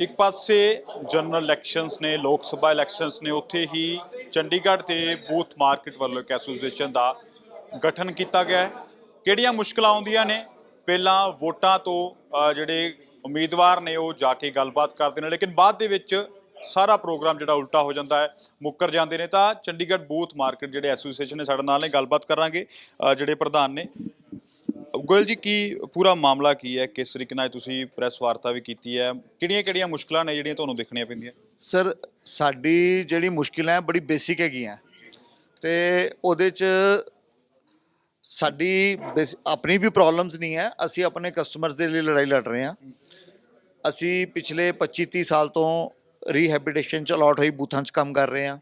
ਇੱਕ ਪਾਸੇ general elections ਨੇ, ਲੋਕ ਸਭਾ ਇਲੈਕਸ਼ਨਸ ਨੇ, ਉੱਥੇ ਹੀ ਚੰਡੀਗੜ੍ਹ ਤੇ ਬੂਥ ਮਾਰਕੀਟ ਵੱਲੋਂ ਇੱਕ ਐਸੋਸੀਏਸ਼ਨ ਦਾ ਗਠਨ ਕੀਤਾ ਗਿਆ ਹੈ। ਕਿਹੜੀਆਂ ਮੁਸ਼ਕਲਾਂ ਆਉਂਦੀਆਂ ਨੇ? ਪਹਿਲਾਂ ਵੋਟਾਂ ਤੋਂ ਜਿਹੜੇ ਉਮੀਦਵਾਰ ਨੇ, ਉਹ ਜਾ ਕੇ ਗੱਲਬਾਤ ਕਰਦੇ ਨੇ, ਲੇਕਿਨ ਬਾਅਦ ਦੇ ਵਿੱਚ ਸਾਰਾ ਪ੍ਰੋਗਰਾਮ ਜਿਹੜਾ ਉਲਟਾ ਹੋ ਜਾਂਦਾ ਹੈ, ਮੁੱਕਰ ਜਾਂਦੇ ਨੇ। ਤਾਂ ਚੰਡੀਗੜ੍ਹ ਬੂਥ ਮਾਰਕੀਟ ਜਿਹੜੇ ਐਸੋਸੀਏਸ਼ਨ ਨੇ, ਸਾਡੇ ਨਾਲ ਨੇ, ਗੱਲਬਾਤ ਕਰਾਂਗੇ ਜਿਹੜੇ ਪ੍ਰਧਾਨ ਨੇ। ਗੋਇਲ ਜੀ, ਕੀ ਪੂਰਾ ਮਾਮਲਾ ਕੀ ਹੈ? ਕਿਸ ਤਰੀਕੇ ਨਾਲ ਤੁਸੀਂ ਪ੍ਰੈਸ ਵਾਰਤਾ ਵੀ ਕੀਤੀ ਹੈ? ਕਿਹੜੀਆਂ ਕਿਹੜੀਆਂ ਮੁਸ਼ਕਲਾਂ ਨੇ ਜਿਹੜੀਆਂ ਤੁਹਾਨੂੰ ਦੇਖਣੀਆਂ ਪੈਂਦੀਆਂ? ਸਰ, ਸਾਡੀ ਜਿਹੜੀ ਮੁਸ਼ਕਿਲਾਂ ਹੈ, ਬੜੀ ਬੇਸਿਕ ਹੈਗੀਆਂ ਤੇ ਉਹਦੇ ਚ ਸਾਡੀ ਬੇਸ- ਆਪਣੀ ਵੀ ਪ੍ਰੋਬਲਮਸ ਨਹੀਂ ਹੈ। ਅਸੀਂ ਆਪਣੇ ਕਸਟਮਰਸ ਦੇ ਲਈ ਲੜਾਈ ਲੜ ਰਹੇ ਹਾਂ। ਅਸੀਂ ਪਿਛਲੇ 25 30 ਸਾਲ ਤੋਂ ਰੀਹੈਬਿਟੇਸ਼ਨ ਚ ਅਲਾਟ ਹੋਈ ਬੂਥਾਂ 'ਚ ਕੰਮ ਕਰ ਰਹੇ ਹਾਂ।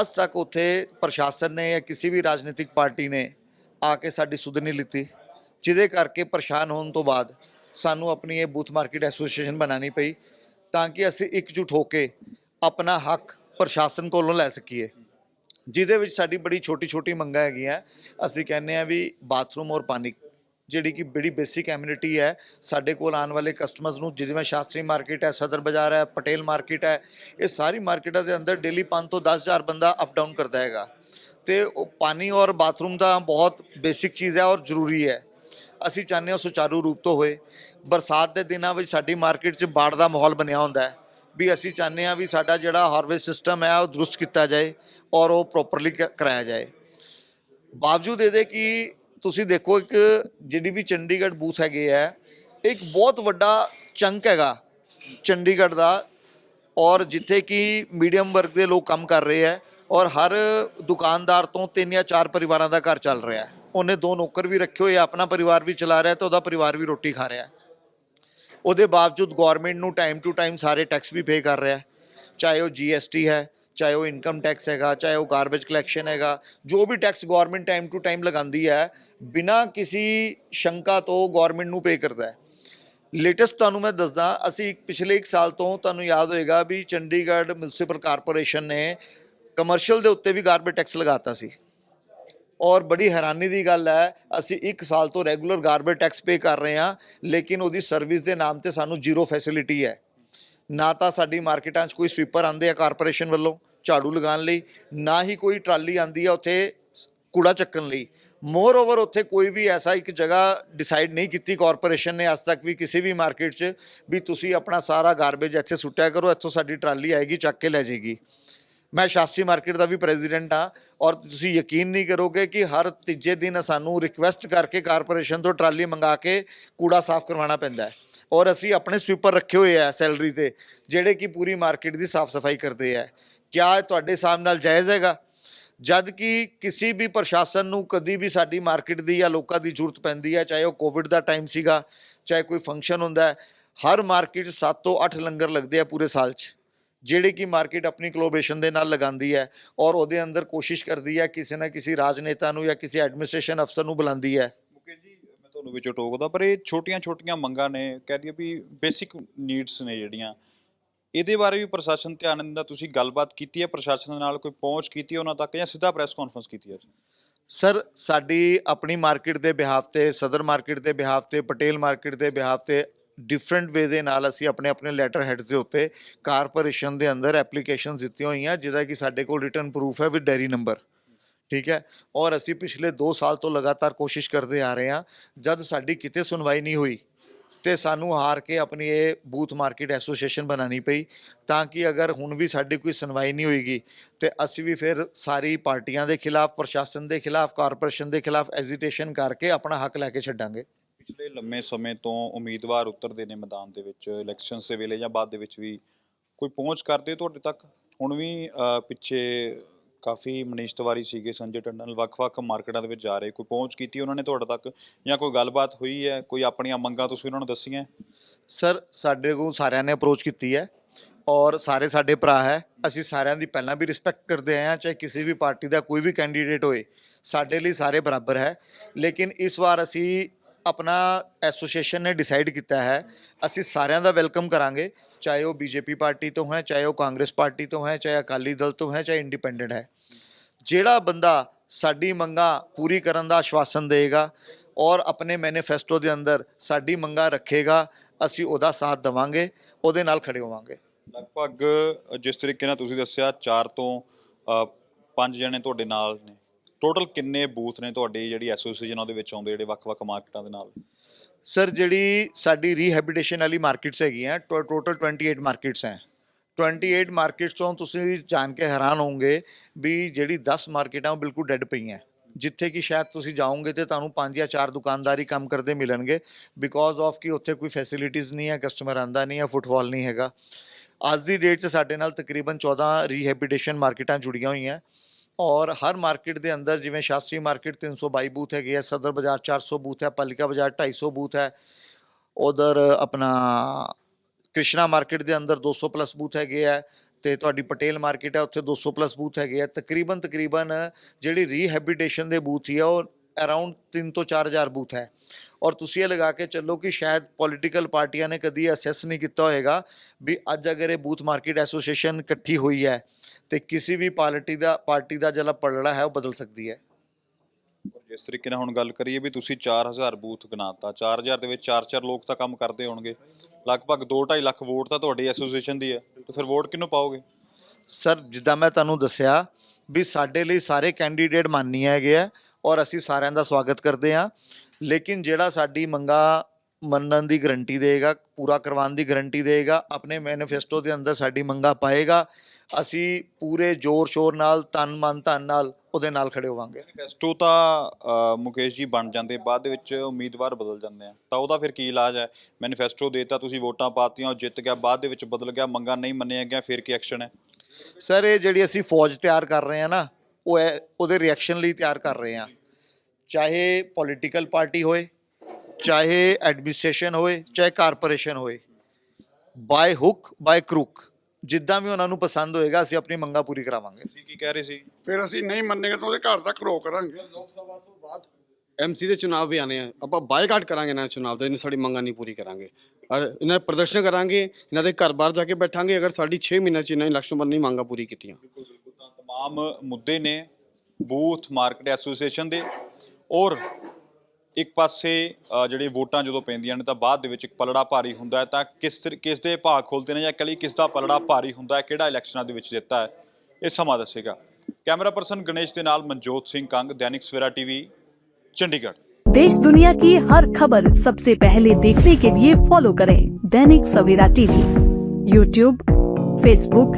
ਅੱਜ ਤੱਕ ਉੱਥੇ ਪ੍ਰਸ਼ਾਸਨ ਨੇ ਜਾਂ ਕਿਸੇ ਵੀ ਰਾਜਨੀਤਿਕ ਪਾਰਟੀ ਨੇ ਆ ਕੇ ਸਾਡੀ ਸੁਧ ਨਹੀਂ ਲਿੱਤੀ। ਜਿਹਦੇ ਕਰਕੇ ਪਰੇਸ਼ਾਨ ਹੋਣ ਤੋਂ ਬਾਅਦ ਸਾਨੂੰ ਆਪਣੀ ਇਹ ਬੂਥ ਮਾਰਕੀਟ ਐਸੋਸੀਏਸ਼ਨ ਬਣਾਉਣੀ ਪਈ ਤਾਂ ਕਿ ਅਸੀਂ ਇਕਜੁੱਟ ਹੋ ਕੇ ਆਪਣਾ ਹੱਕ ਪ੍ਰਸ਼ਾਸਨ ਕੋਲੋਂ ਲੈ ਸਕੀਏ। ਜਿਹਦੇ ਵਿੱਚ ਸਾਡੀ ਬੜੀ ਛੋਟੀ ਛੋਟੀ ਮੰਗਾਂ ਹੈਗੀਆਂ। ਅਸੀਂ ਕਹਿੰਦੇ ਆ ਵੀ ਬਾਥਰੂਮ ਔਰ ਪਾਣੀ, ਜਿਹੜੀ ਕਿ ਬੜੀ ਬੇਸਿਕ ਐਮਿਨਿਟੀ ਹੈ, ਸਾਡੇ ਕੋਲ ਆਉਣ ਵਾਲੇ ਕਸਟਮਰਸ ਨੂੰ, ਜਿਵੇਂ ਸ਼ਾਸਤਰੀ ਮਾਰਕੀਟ ਹੈ, ਸਦਰ ਬਾਜ਼ਾਰ ਹੈ, ਪਟੇਲ ਮਾਰਕੀਟ ਹੈ, ਇਹ ਸਾਰੀ ਮਾਰਕੀਟਾਂ ਦੇ ਅੰਦਰ ਡੇਲੀ 5 ਤੋਂ 10000 ਬੰਦਾ ਅਪ ਡਾਊਨ ਕਰਦਾ ਹੈਗਾ। ਤੇ ਉਹ ਪਾਣੀ ਔਰ ਬਾਥਰੂਮ ਤਾਂ ਬਹੁਤ ਬੇਸਿਕ ਚੀਜ਼ ਹੈ ਔਰ ਜ਼ਰੂਰੀ ਹੈ। ਅਸੀਂ ਚਾਹੁੰਦੇ ਹਾਂ ਸੁਚਾਰੂ ਰੂਪ ਤੋਂ ਹੋਏ। ਬਰਸਾਤ ਦੇ ਦਿਨਾਂ ਵਿੱਚ ਸਾਡੀ ਮਾਰਕੀਟ 'ਚ ਬਾੜ ਦਾ ਮਾਹੌਲ ਬਣਿਆ ਹੁੰਦਾ ਹੈ। ਵੀ ਅਸੀਂ ਚਾਹੁੰਦੇ ਹਾਂ ਵੀ ਸਾਡਾ ਜਿਹੜਾ ਹਾਰਵੈਸਟ ਸਿਸਟਮ ਹੈ ਉਹ ਦਰੁਸਤ ਕੀਤਾ ਜਾਏ ਔਰ ਉਹ ਪ੍ਰੋਪਰਲੀ ਕਰਾਇਆ ਜਾਏ। ਬਾਵਜੂਦ ਇਹਦੇ ਕਿ ਤੁਸੀਂ ਦੇਖੋ ਇੱਕ ਜਿਹੜੀ ਵੀ ਚੰਡੀਗੜ੍ਹ ਬੂਥ ਹੈਗੇ ਹੈ ਇੱਕ ਬਹੁਤ ਵੱਡਾ ਚੰਕ ਹੈਗਾ ਚੰਡੀਗੜ੍ਹ ਦਾ ਔਰ ਜਿੱਥੇ ਕਿ ਮੀਡੀਅਮ ਵਰਗ ਦੇ ਲੋਕ ਕੰਮ ਕਰ ਰਹੇ ਹੈ ਔਰ ਹਰ ਦੁਕਾਨਦਾਰ ਤੋਂ ਤਿੰਨ ਜਾਂ ਚਾਰ ਪਰਿਵਾਰਾਂ ਦਾ ਘਰ ਚੱਲ ਰਿਹਾ ਹੈ। ਉਹਨੇ ਦੋ ਨੌਕਰ ਵੀ ਰੱਖੇ ਹੋਏ ਆਪਣਾ ਪਰਿਵਾਰ ਵੀ ਚਲਾ ਰਿਹਾ ਤੇ ਉਹਦਾ ਪਰਿਵਾਰ ਵੀ ਰੋਟੀ ਖਾ ਰਿਹਾ। ਉਹਦੇ ਬਾਵਜੂਦ ਗਵਰਨਮੈਂਟ ਨੂੰ ਟਾਈਮ ਟੂ ਟਾਈਮ ਸਾਰੇ ਟੈਕਸ ਵੀ ਪੇ ਕਰ ਰਿਹਾ। ਚਾਹੇ ਉਹ ਜੀਐਸਟੀ ਹੈ, ਚਾਹੇ ਉਹ ਇਨਕਮ ਟੈਕਸ ਹੈਗਾ, ਚਾਹੇ ਉਹ ਗਾਰਬੇਜ ਕਲੈਕਸ਼ਨ ਹੈਗਾ, ਜੋ ਵੀ tax government time to time ਲਗਾਉਂਦੀ ਹੈ, ਬਿਨਾਂ ਕਿਸੇ ਸ਼ੰਕਾ ਤੋਂ ਗਵਰਨਮੈਂਟ ਨੂੰ ਪੇ ਕਰਦਾ ਹੈ। ਲੇਟੈਸਟ ਤੁਹਾਨੂੰ ਮੈਂ ਦੱਸਦਾ, ਅਸੀਂ ਪਿਛਲੇ 1 ਸਾਲ ਤੋਂ ਤੁਹਾਨੂੰ ਯਾਦ ਹੋਏਗਾ ਵੀ ਚੰਡੀਗੜ੍ਹ ਮਿਊਨਿਸਪਲ ਕਾਰਪੋਰੇਸ਼ਨ ਨੇ ਕਮਰਸ਼ੀਅਲ ਦੇ ਉੱਤੇ ਵੀ ਗਾਰਬੇਜ ਟੈਕਸ ਲਗਾਤਾ ਸੀ। ਔਰ ਬੜੀ ਹੈਰਾਨੀ ਦੀ ਗੱਲ ਹੈ, ਅਸੀਂ 1 ਸਾਲ ਤੋਂ ਰੈਗੂਲਰ ਗਾਰਬੇਜ ਟੈਕਸ ਪੇ ਕਰ ਰਹੇ ਹਾਂ, ਲੇਕਿਨ ਉਹਦੀ ਸਰਵਿਸ ਦੇ ਨਾਮ ਤੇ ਸਾਨੂੰ ਜ਼ੀਰੋ ਫੈਸਿਲਿਟੀ ਹੈ। ਨਾ ਤਾਂ ਸਾਡੀ ਮਾਰਕੀਟਾਂ 'ਚ ਕੋਈ ਸਵੀਪਰ ਆਂਦੇ ਆ ਕਾਰਪੋਰੇਸ਼ਨ ਵੱਲੋਂ ਝਾੜੂ ਲਗਾਉਣ ਲਈ, ਨਾ ਹੀ ਕੋਈ ਟਰਾਲੀ ਆਂਦੀ ਆ ਉੱਥੇ ਕੂੜਾ ਚੱਕਣ ਲਈ। ਮੋਰ ਓਵਰ ਉੱਥੇ ਕੋਈ ਵੀ ਐਸਾ ਇੱਕ ਜਗ੍ਹਾ ਡਿਸਾਈਡ ਨਹੀਂ ਕੀਤੀ ਕਾਰਪੋਰੇਸ਼ਨ ਨੇ ਅੱਜ ਤੱਕ ਵੀ ਕਿਸੇ ਵੀ ਮਾਰਕੀਟ 'ਚ ਵੀ ਤੁਸੀਂ ਆਪਣਾ ਸਾਰਾ ਗਾਰਬੇਜ ਇੱਥੇ ਸੁੱਟਿਆ ਕਰੋ, ਇੱਥੋਂ ਸਾਡੀ ਟਰਾਲੀ ਆਏਗੀ, ਚੱਕ ਕੇ ਲੈ ਜਾਏਗੀ। ਮੈਂ ਸ਼ਾਸਤਰੀ ਮਾਰਕੀਟ ਦਾ ਵੀ ਪ੍ਰੈਜ਼ੀਡੈਂਟ ਹਾਂ ਔਰ ਤੁਸੀਂ ਯਕੀਨ ਨਹੀਂ ਕਰੋਗੇ ਕਿ ਹਰ ਤੀਜੇ ਦਿਨ ਸਾਨੂੰ ਰਿਕਵੈਸਟ ਕਰਕੇ ਕਾਰਪੋਰੇਸ਼ਨ ਤੋਂ ਟਰਾਲੀ ਮੰਗਾ ਕੇ ਕੂੜਾ ਸਾਫ਼ ਕਰਵਾਉਣਾ ਪੈਂਦਾ ਹੈ। ਔਰ ਅਸੀਂ ਆਪਣੇ ਸਵੀਪਰ ਰੱਖੇ ਹੋਏ ਆ ਸੈਲਰੀ ਤੇ, ਜਿਹੜੇ ਕਿ ਪੂਰੀ ਮਾਰਕੀਟ ਦੀ ਸਾਫ਼ ਸਫ਼ਾਈ ਕਰਦੇ ਆ। ਕਿਆ ਤੁਹਾਡੇ ਸਾਹਮਣੇ ਨਾਲ ਜਾਇਜ਼ ਹੈਗਾ? ਜਦ ਕਿ ਕਿਸੇ ਵੀ ਪ੍ਰਸ਼ਾਸਨ ਨੂੰ ਕਦੀ ਵੀ ਸਾਡੀ ਮਾਰਕੀਟ ਦੀ ਜਾਂ ਲੋਕਾਂ ਦੀ ਜ਼ਰੂਰਤ ਪੈਂਦੀ ਹੈ, ਚਾਹੇ ਉਹ ਕੋਵਿਡ ਦਾ ਟਾਈਮ ਸੀਗਾ, ਚਾਹੇ ਕੋਈ ਫੰਕਸ਼ਨ ਹੁੰਦਾ ਹੈ, ਹਰ ਮਾਰਕੀਟ 'ਚ 7 ਤੋਂ 8 ਲੰਗਰ ਲੱਗਦੇ ਆ ਪੂਰੇ ਸਾਲ 'ਚ। ਜਿਹੜੇ ਕਿ ਮਾਰਕੀਟ ਆਪਣੀ ਕੋਲੋਬਰੇਸ਼ਨ ਦੇ ਨਾਲ ਲਗਾਉਂਦੀ ਹੈ ਔਰ ਉਹਦੇ ਅੰਦਰ ਕੋਸ਼ਿਸ਼ ਕਰਦੀ ਹੈ ਕਿਸੇ ਨਾ ਕਿਸੇ ਰਾਜਨੇਤਾ ਨੂੰ ਜਾਂ ਕਿਸੇ ਐਡਮਿਨਿਸਟ੍ਰੇਸ਼ਨ ਅਫਸਰ ਨੂੰ ਬੁਲਾਉਂਦੀ ਹੈ। ਮੁਕੇ ਜੀ ਮੈਂ ਤੁਹਾਨੂੰ ਵਿੱਚੋਂ ਟੋਕਦਾ ਪਰ ਇਹ ਛੋਟੀਆਂ-ਛੋਟੀਆਂ ਮੰਗਾਂ ਨੇ ਕਹਿ ਦਈਏ ਵੀ ਬੇਸਿਕ ਨੀਡਸ ਨੇ ਜਿਹੜੀਆਂ। ਇਹਦੇ ਬਾਰੇ ਵੀ ਪ੍ਰਸ਼ਾਸਨ ਧਿਆਨ ਦਿੰਦਾ ਤੁਸੀਂ ਗੱਲਬਾਤ ਕੀਤੀ ਹੈ ਪ੍ਰਸ਼ਾਸਨ ਦੇ ਨਾਲ ਕੋਈ ਪਹੁੰਚ ਕੀਤੀ ਉਹਨਾਂ ਤੱਕ ਜਾਂ ਸਿੱਧਾ ਪ੍ਰੈਸ ਕਾਨਫਰੰਸ ਕੀਤੀ ਹੈ? ਸਰ ਸਾਡੀ ਆਪਣੀ ਮਾਰਕੀਟ ਦੇ ਬਿਹਾਫ ਤੇ ਸਦਰ ਮਾਰਕੀਟ ਦੇ ਬਿਹਾਫ ਤੇ ਪਟੇਲ ਮਾਰਕੀਟ ਦੇ ਬਿਹਾਫ ਤੇ ਡਿਫਰੈਂਟ ਵੇ ਦੇ ਨਾਲ ਅਸੀਂ ਆਪਣੇ ਆਪਣੇ ਲੈਟਰ ਹੈਡਸ ਦੇ ਉੱਤੇ ਕਾਰਪੋਰੇਸ਼ਨ ਦੇ ਅੰਦਰ ਐਪਲੀਕੇਸ਼ਨਸ ਦਿੱਤੀਆਂ ਹੋਈਆਂ, ਜਿਹਦਾ ਕਿ ਸਾਡੇ ਕੋਲ ਰਿਟਰਨ ਪ੍ਰੂਫ ਹੈ ਵਿਦ ਡੈਰੀ ਨੰਬਰ ਠੀਕ ਹੈ? ਔਰ ਅਸੀਂ ਪਿਛਲੇ 2 ਸਾਲ ਤੋਂ ਲਗਾਤਾਰ ਕੋਸ਼ਿਸ਼ ਕਰਦੇ ਆ ਰਹੇ ਹਾਂ, ਜਦ ਸਾਡੀ ਕਿਤੇ ਸੁਣਵਾਈ ਨਹੀਂ ਹੋਈ, ਤੇ ਸਾਨੂੰ ਹਾਰ ਕੇ ਆਪਣੀ ਇਹ ਬੂਥ ਮਾਰਕੀਟ ਐਸੋਸੀਏਸ਼ਨ ਬਣਾਣੀ ਪਈ, ਤਾਂ ਕਿ ਅਗਰ ਹੁਣ ਵੀ ਸਾਡੀ ਕੋਈ ਸੁਣਵਾਈ ਨਹੀਂ ਹੋਏਗੀ ਤੇ ਅਸੀਂ ਵੀ ਫਿਰ ਸਾਰੀ ਪਾਰਟੀਆਂ ਦੇ ਖਿਲਾਫ, ਪ੍ਰਸ਼ਾਸਨ ਦੇ ਖਿਲਾਫ ਕਾਰਪੋਰੇਸ਼ਨ ਦੇ ਖਿਲਾਫ ਐਜੀਟੇਸ਼ਨ ਕਰਕੇ ਆਪਣਾ ਹੱਕ ਲੈ ਕੇ ਛੱਡਾਂਗੇ। ਪਿਛਲੇ ਲੰਮੇ ਸਮੇਂ ਤੋਂ ਉਮੀਦਵਾਰ ਉਤਰਦੇ ਨੇ ਮੈਦਾਨ ਦੇ ਵਿੱਚ ਇਲੈਕਸ਼ਨਸ ਦੇ ਵੇਲੇ ਜਾਂ ਬਾਅਦ ਦੇ ਵਿੱਚ ਵੀ ਕੋਈ ਪਹੁੰਚ ਕਰਦੇ ਤੁਹਾਡੇ ਤੱਕ? ਹੁਣ ਵੀ ਪਿੱਛੇ ਕਾਫੀ ਮਨੀਸ਼ ਤਿਵਾਰੀ ਸੀਗੇ, ਸੰਜੇ ਟੰਡਨ, ਵੱਖ-ਵੱਖ ਮਾਰਕੀਟਾਂ ਦੇ ਵਿੱਚ ਜਾ ਰਹੇ, ਕੋਈ ਪਹੁੰਚ ਕੀਤੀ ਉਹਨਾਂ ਨੇ ਤੁਹਾਡੇ ਤੱਕ? ਜਾਂ ਕੋਈ ਗੱਲਬਾਤ ਹੋਈ ਹੈ? ਕੋਈ ਆਪਣੀਆਂ ਮੰਗਾਂ ਤੁਸੀਂ ਉਹਨਾਂ ਨੂੰ ਦੱਸੀਆਂ? ਸਰ, ਸਾਡੇ ਕੋਲ ਸਾਰਿਆਂ ਨੇ ਅਪਰੋਚ ਕੀਤੀ ਹੈ ਔਰ ਸਾਰੇ ਸਾਡੇ ਭਰਾ ਹੈ। ਅਸੀਂ ਸਾਰਿਆਂ ਦੀ ਪਹਿਲਾਂ ਵੀ ਰਿਸਪੈਕਟ ਕਰਦੇ ਆਏ ਹਾਂ, ਚਾਹੇ ਕਿਸੇ ਵੀ ਪਾਰਟੀ ਦਾ ਕੋਈ ਵੀ ਕੈਂਡੀਡੇਟ ਹੋਏ, ਸਾਡੇ ਲਈ ਸਾਰੇ ਬਰਾਬਰ ਹੈ। ਲੇਕਿਨ ਇਸ ਵਾਰ ਅਸੀਂ ਆਪਣਾ ਐਸੋਸੀਏਸ਼ਨ ਨੇ ਡਿਸਾਈਡ ਕੀਤਾ ਹੈ। ਅਸੀਂ ਸਾਰਿਆਂ ਦਾ ਵੈਲਕਮ ਕਰਾਂਗੇ, ਚਾਹੇ ਉਹ ਬੀਜੇਪੀ ਪਾਰਟੀ ਤੋਂ ਹੈ, ਚਾਹੇ ਉਹ ਕਾਂਗਰਸ ਪਾਰਟੀ ਤੋਂ ਹੈ, ਚਾਹੇ ਅਕਾਲੀ ਦਲ ਤੋਂ ਹੈ, ਚਾਹੇ ਇੰਡੀਪੈਂਡੈਂਟ ਹੈ। ਜਿਹੜਾ ਬੰਦਾ ਸਾਡੀ ਮੰਗਾਂ ਪੂਰੀ ਕਰਨ ਦਾ ਆਸ਼ਵਾਸਨ ਦੇਗਾ ਔਰ ਆਪਣੇ ਮੈਨੀਫੈਸਟੋ ਦੇ ਅੰਦਰ ਸਾਡੀ ਮੰਗਾਂ ਰੱਖੇਗਾ, ਅਸੀਂ ਉਹਦਾ ਸਾਥ ਦੇਵਾਂਗੇ, ਉਹਦੇ ਨਾਲ ਖੜੇ ਹੋਵਾਂਗੇ। ਲਗਭਗ ਜਿਸ ਤਰੀਕੇ ਨਾਲ ਤੁਸੀਂ ਦੱਸਿਆ 4 ਤੋਂ 5 ਜਣੇ ਤੁਹਾਡੇ ਨਾਲ ਨੇ। ਟੋਟਲ ਕਿੰਨੇ ਬੂਥ ਨੇ ਤੁਹਾਡੀ ਜਿਹੜੀ ਐਸੋਸੀਏਸ਼ਨ ਉਹਦੇ ਵਿੱਚ ਆਉਂਦੇ, ਜਿਹੜੇ ਵੱਖ-ਵੱਖ ਮਾਰਕੀਟਾਂ ਦੇ ਨਾਲ? ਸਰ ਜਿਹੜੀ ਸਾਡੀ ਰੀਹੈਬਿਟੇਸ਼ਨ ਵਾਲੀ ਮਾਰਕੀਟਸ ਹੈਗੀਆਂ ਟੋਟਲ 28 ਮਾਰਕੀਟਸ ਹੈ। 28 ਮਾਰਕੀਟਸ ਤੋਂ ਤੁਸੀਂ ਜਾਣ ਕੇ ਹੈਰਾਨ ਹੋਵੋਗੇ ਵੀ ਜਿਹੜੀ 10 ਮਾਰਕੀਟਾਂ ਉਹ ਬਿਲਕੁਲ ਡੈੱਡ ਪਈਆਂ। ਜਿੱਥੇ ਕਿ ਸ਼ਾਇਦ ਤੁਸੀਂ ਜਾਓਗੇ ਤੇ ਤੁਹਾਨੂੰ ਪੰਜ ਜਾਂ ਚਾਰ ਦੁਕਾਨਦਾਰੀ ਕੰਮ ਕਰਦੇ ਮਿਲਣਗੇ ਬਿਕੋਜ਼ ਆਫ ਕਿ ਉੱਥੇ ਕੋਈ ਫੈਸਿਲਿਟੀਜ਼ ਨਹੀਂ ਹੈ ਕਸਟਮਰ ਆਂਦਾ ਨਹੀਂ ਹੈ ਫੁੱਟਫਾਲ ਨਹੀਂ ਹੈਗਾ। ਅੱਜ ਦੀ ਡੇਟ 'ਚ ਸਾਡੇ ਨਾਲ ਤਕਰੀਬਨ 14 ਰੀਹੈਬਿਟੇਸ਼ਨ ਮਾਰਕੀਟਾਂ ਜੁੜੀਆਂ ਹੋਈਆਂ। ਔਰ ਹਰ ਮਾਰਕੀਟ ਦੇ ਅੰਦਰ ਜਿਵੇਂ ਸ਼ਾਸਤਰੀ ਮਾਰਕੀਟ 322 ਬੂਥ ਹੈਗੇ ਆ, ਸਦਰ ਬਾਜ਼ਾਰ 400 ਬੂਥ ਹੈ, ਪਾਲਿਕਾ ਬਾਜ਼ਾਰ 250 ਬੂਥ ਹੈ, ਉਧਰ ਆਪਣਾ ਕ੍ਰਿਸ਼ਨਾ ਮਾਰਕੀਟ ਦੇ ਅੰਦਰ 200 ਪਲੱਸ ਬੂਥ ਹੈਗੇ ਆ ਤੇ ਤੁਹਾਡੀ ਪਟੇਲ ਮਾਰਕੀਟ ਹੈ, ਉੱਥੇ 200 ਪਲੱਸ ਬੂਥ ਹੈਗੇ ਆ, ਤਕਰੀਬਨ ਤਕਰੀਬਨ ਜਿਹੜੀ ਰੀਹੈਬਿਟੇਸ਼ਨ ਦੇ ਬੂਥ ਹੀ ਆ, ਉਹ ਅਰਾਊਂਡ 3 ਤੋਂ 4000 ਬੂਥ ਹੈ। ਔਰ ਤੁਸੀਂ ਇਹ ਲਗਾ ਕੇ ਚੱਲੋ ਕਿ ਸ਼ਾਇਦ ਪੋਲੀਟੀਕਲ ਪਾਰਟੀਆਂ ਨੇ ਕਦੀ ਅਸੈਸ ਨਹੀਂ ਕੀਤਾ ਹੋਏਗਾ ਵੀ ਅੱਜ ਅਗਰ ਇਹ ਬੂਥ ਮਾਰਕੀਟ ਐਸੋਸੀਏਸ਼ਨ ਇਕੱਠੀ ਹੋਈ ਹੈ ਤੇ ਕਿਸੇ ਵੀ ਪਾਰਟੀ ਦਾ ਪਾਰਟੀ ਦਾ ਜਿਹੜਾ ਪਲੜਾ ਹੈ ਉਹ ਬਦਲ ਸਕਦੀ ਹੈ। ਜਿਸ ਤਰੀਕੇ ਨਾਲ ਹੁਣ ਗੱਲ ਕਰੀਏ ਵੀ ਤੁਸੀਂ 4000 ਬੂਥ ਗਨਾਤਾ 4000 ਦੇ ਵਿੱਚ 4-4 ਲੋਕ ਤਾਂ ਕੰਮ ਕਰਦੇ ਹੋਣਗੇ। ਲਗਭਗ 2.5 ਲੱਖ ਵੋਟ ਤਾਂ ਤੁਹਾਡੀ ਐਸੋਸੀਏਸ਼ਨ ਦੀ ਹੈ ਤੇ ਫਿਰ ਵੋਟ ਕਿਹਨੂੰ ਪਾਓਗੇ? ਸਰ ਜਿੱਦਾਂ ਮੈਂ ਤੁਹਾਨੂੰ ਦੱਸਿਆ ਵੀ ਸਾਡੇ ਲਈ ਸਾਰੇ ਕੈਂਡੀਡੇਟ ਮਾਨੀ ਹੈਗੇ ਆ ਔਰ ਅਸੀਂ ਸਾਰਿਆਂ ਦਾ ਸਵਾਗਤ ਕਰਦੇ ਹਾਂ। ਲੇਕਿਨ ਜਿਹੜਾ ਸਾਡੀ ਮੰਗਾ ਮੰਨਣ ਦੀ ਗਰੰਟੀ ਦੇਗਾ ਪੂਰਾ ਕਰਵਾਉਣ ਦੀ ਗਰੰਟੀ ਦੇਗਾ ਆਪਣੇ ਮੈਨੀਫੈਸਟੋ ਦੇ ਅੰਦਰ ਸਾਡੀ ਮੰਗਾ ਪਾਏਗਾ ਅਸੀਂ ਪੂਰੇ ਜ਼ੋਰ ਸ਼ੋਰ ਨਾਲ ਤਨ ਮਨ ਧਨ ਨਾਲ ਉਹਦੇ ਨਾਲ ਖੜੇ ਹੋਵਾਂਗੇ। ਮੈਨੀਫੈਸਟੋ ਤਾਂ ਮੁਕੇਸ਼ ਜੀ ਬਣ ਜਾਂਦੇ ਬਾਅਦ ਦੇ ਵਿੱਚ ਉਮੀਦਵਾਰ ਬਦਲ ਜਾਂਦੇ ਆ। ਤਾਂ ਉਹਦਾ ਫਿਰ ਕੀ ਇਲਾਜ ਹੈ? ਮੈਨੀਫੈਸਟੋ ਦੇਤਾ ਤੁਸੀਂ ਵੋਟਾਂ ਪਾਤੀਆਂ ਉਹ ਜਿੱਤ ਗਿਆ ਬਾਅਦ ਦੇ ਵਿੱਚ ਬਦਲ ਗਿਆ ਮੰਗਾਂ ਨਹੀਂ ਮੰਨੀਆਂ ਗਿਆ ਫਿਰ ਕੀ ਐਕਸ਼ਨ ਹੈ? ਸਰ ਇਹ ਜਿਹੜੀ ਅਸੀਂ ਫੌਜ ਤਿਆਰ ਕਰ ਰਹੇ ਹਾਂ ਨਾ ਉਹ ਉਹਦੇ ਰਿਐਕਸ਼ਨ ਲਈ ਤਿਆਰ ਕਰ ਰਹੇ ਹਾਂ ਚਾਹੇ ਪੋਲੀਟੀਕਲ ਪਾਰਟੀ ਹੋਏ ਚਾਹੇ ਐਡਮਿਨਿਸਟ੍ਰੇਸ਼ਨ ਹੋਏ ਚਾਹੇ ਕਾਰਪੋਰੇਸ਼ਨ ਹੋਏ ਬਾਈ ਹੁੱਕ ਬਾਈ ਕਰੂਕ ਜਿੱਦਾਂ ਵੀ ਉਹਨਾਂ ਨੂੰ ਪਸੰਦ ਹੋਏਗਾ ਅਸੀਂ ਆਪਣੀ ਮੰਗਾਂ ਪੂਰੀ ਕਰਾਵਾਂਗੇ। ਤੁਸੀਂ ਕੀ ਕਹਿ ਰਹੇ ਸੀ? ਫਿਰ ਅਸੀਂ ਨਹੀਂ ਮੰਨੇਗੇ ਤਾਂ ਉਹਦੇ ਘਰ ਦਾ ਘਰੋ ਕਰਾਂਗੇ। ਐਮਸੀ ਦੇ ਚੁਣਾਵ ਵੀ ਆਨੇ ਆ। ਆਪਾਂ ਬਾਈਕਾਟ ਕਰਾਂਗੇ ਨਾ ਚੁਣਾਵ ਦੇ ਇਹਨੇ ਸਾਡੀ ਮੰਗਾਂ ਨਹੀਂ ਪੂਰੀ ਕਰਾਂਗੇ। ਔਰ ਇਹਨਾਂ ਦਾ ਪ੍ਰਦਰਸ਼ਨ ਕਰਾਂਗੇ ਇਹਨਾਂ ਦੇ ਘਰ ਬਾਹਰ ਜਾ ਕੇ ਬੈਠਾਂਗੇ ਅਗਰ ਸਾਡੀ 6 ਮਹੀਨਿਆਂ ਚ ਇਹਨਾਂ ਇਲੈਕਸ਼ਨ ਬੰਦ ਨਹੀਂ ਮੰਗਾਂ ਪੂਰੀ ਕੀਤੀਆਂ। ਤਾਂ ਤਮਾਮ ਮੁੱਦੇ ਨੇ ਬੂਥ ਮਾਰਕੀਟ ਐਸੋਸੀਏਸ਼ਨ ਦੇ। ਔਰ ਇੱਕ ਪਾਸੇ ਅ, ਜਿਹੜੀ ਵੋਟਾਂ ਜਦੋਂ ਪੈਂਦੀਆਂ ਨੇ ਤਾਂ ਬਾਅਦ ਦੇ ਵਿੱਚ ਇੱਕ ਪਲੜਾ ਭਾਰੀ ਹੁੰਦਾ ਹੈ ਤਾਂ ਕਿਸ ਤਰੀ- ਕਿਸ ਦੇ ਭਾਗ ਖੁੱਲਦੇ ਨੇ ਜਾਂ ਕਲੀ ਕਿਸ ਦਾ ਪਲੜਾ ਭਾਰੀ ਹੁੰਦਾ ਹੈ ਕਿਹੜਾ ਇਲੈਕਸ਼ਨਾਂ ਦੇ ਵਿੱਚ ਜਿੱਤਦਾ ਹੈ ਇਹ ਸਮਾਂ ਦੱਸੇਗਾ ਕੈਮਰਾ ਪਰਸਨ ਗਣੇਸ਼ ਦੇ ਨਾਲ ਮਨਜੋਤ ਸਿੰਘ ਕੰਗ ਦੈਨਿਕ ਸਵੇਰਾ ਟੀਵੀ ਚੰਡੀਗੜ੍ਹ देश दुनिया की हर खबर सबसे पहले देखने के लिए फॉलो करें Dainik Savera TV YouTube Facebook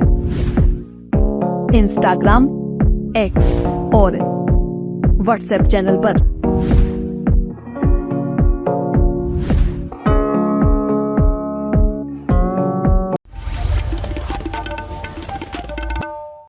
Instagram X और व्हाट्सएप चैनल पर।